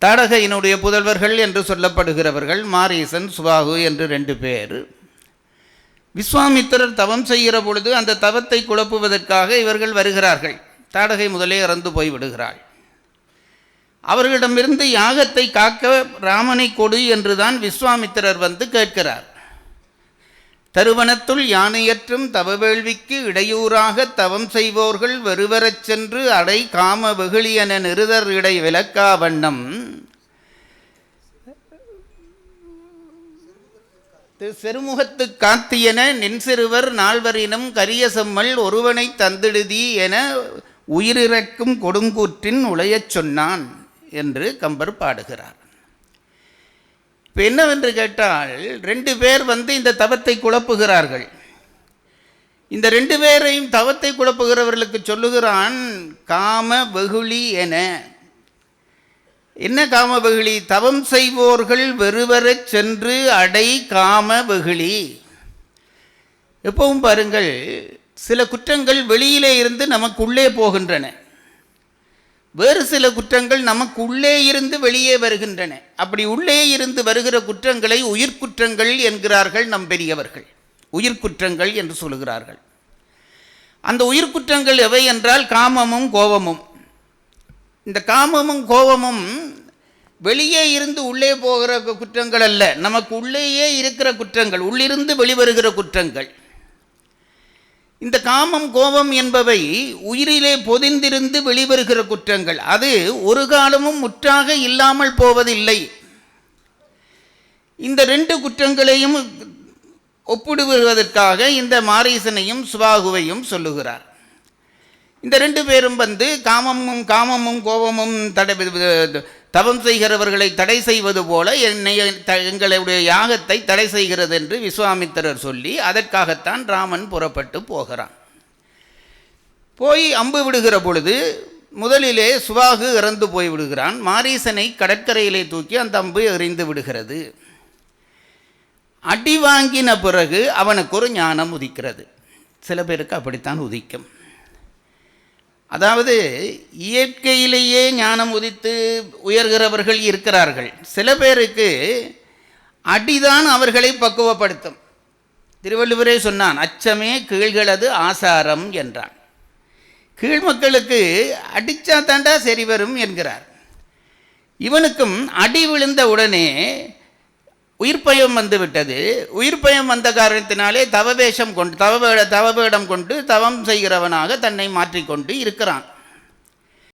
தாடகையினுடைய புதல்வர்கள் என்று சொல்லப்படுகிறவர்கள் மாரீசன் சுபாகு என்று ரெண்டு பேர். விஸ்வாமித்திரர் தவம் செய்கிற பொழுது அந்த தவத்தை குழப்புவதற்காக இவர்கள் வருகிறார்கள். தாடகை முதலே இறந்து போய் விடுகிறாள். அவர்களிடமிருந்து யாகத்தை காக்க ராமனை கொடு என்றுதான் விஸ்வாமித்திரர் வந்து கேட்கிறார். தருவனத்துள் யானையற்றும் தவவேள்விக்கு இடையூறாக தவம் செய்வோர்கள் வெறுவரச் சென்று அடை காம வெகுளியன நிருதர் இடை விளக்கா வண்ணம். திரு செருமுகத்து காத்தியன நின்சிறுவர் நால்வரினும் கரிய செம்மல் ஒருவனை தந்திடுதி என உயிரிறக்கும் கொடுங்கூற்றின் உளையச் சொன்னான் என்று கம்பர் பாடுகிறார். இப்போ என்னவென்று கேட்டால் ரெண்டு பேர் வந்து இந்த தவத்தை குழப்புகிறார்கள். இந்த ரெண்டு பேரையும் தவத்தை குழப்புகிறவர்களுக்கு சொல்லுகிறான் காம வெகுளி என. என்ன காம வெகுளி? தவம் செய்வோர்கள் வெறுவரச் சென்று அடை காம வெகுளி. எப்பவும் பாருங்கள் சில குற்றங்கள் வெளியிலே இருந்து நமக்குள்ளே போகின்றன. வேறு சில குற்றங்கள் நமக்கு உள்ளே இருந்து வெளியே வருகின்றன. அப்படி உள்ளே இருந்து வருகிற குற்றங்களை உயிர்க்குற்றங்கள் என்கிறார்கள் நம் பெரியவர்கள். உயிர்க்குற்றங்கள் என்று சொல்கிறார்கள் அந்த உயிர்க்குற்றங்கள் எவை என்றால் காமமும் கோபமும். இந்த காமமும் கோபமும் வெளியே இருந்து உள்ளே போகிற குற்றங்கள் அல்ல. நமக்கு உள்ளேயே இருக்கிற குற்றங்கள் உள்ளிருந்து வெளிவருகிற குற்றங்கள். இந்த காமம் கோபம் என்பவை உயிரிலே பொதிந்திருந்து வெளிவருகிற குற்றங்கள். அது ஒரு காலமும் முற்றாக இல்லாமல் போவதில்லை. இந்த ரெண்டு குற்றங்களையும் ஒப்பிடுவதற்காக இந்த மாரீசனையும் சுபாகுவையும் சொல்லுகிறார். இந்த ரெண்டு பேரும் வந்து காமமும் காமமும் கோபமும் தடை தவம் செய்கிறவர்களை தடை செய்வது போல என்னை த- எங்களுடைய யாகத்தை தடை செய்கிறது என்று விஸ்வாமித்திரர் சொல்லி அதற்காகத்தான் ராமன் புறப்பட்டு போகிறான். போய் அம்பு விடுகிற பொழுது முதலிலே சுவாகு இறந்து போய் விடுகிறான். மாரீசனை கடற்கரையிலே தூக்கி அந்த அம்பு எறிந்து விடுகிறது. அடி வாங்கின பிறகு அவனுக்கு ஒரு ஞானம் உதிக்கிறது. சில பேருக்கு அப்படித்தான் உதிக்கும். அதாவது இயற்கையிலேயே ஞானம் உதித்து உயர்கிறவர்கள் இருக்கிறார்கள். சில பேருக்கு அடிதான் அவர்களை பக்குவப்படுத்தும். திருவள்ளுவரே சொன்னான் அச்சமே கீழ்களது ஆசாரம் என்றான். கீழ் மக்களுக்கு அடிச்சா தாண்டா சரி வரும் என்கிறார். இவனுக்கும் அடி விழுந்த உடனே உயிர் பயம் வந்து விட்டது பயம் வந்த காரணத்தினாலே தவவேஷம் கொண்டு தவவேட தவவேடம் கொண்டு தவம் செய்கிறவனாக தன்னை மாற்றிக்கொண்டு இருக்கிறான்.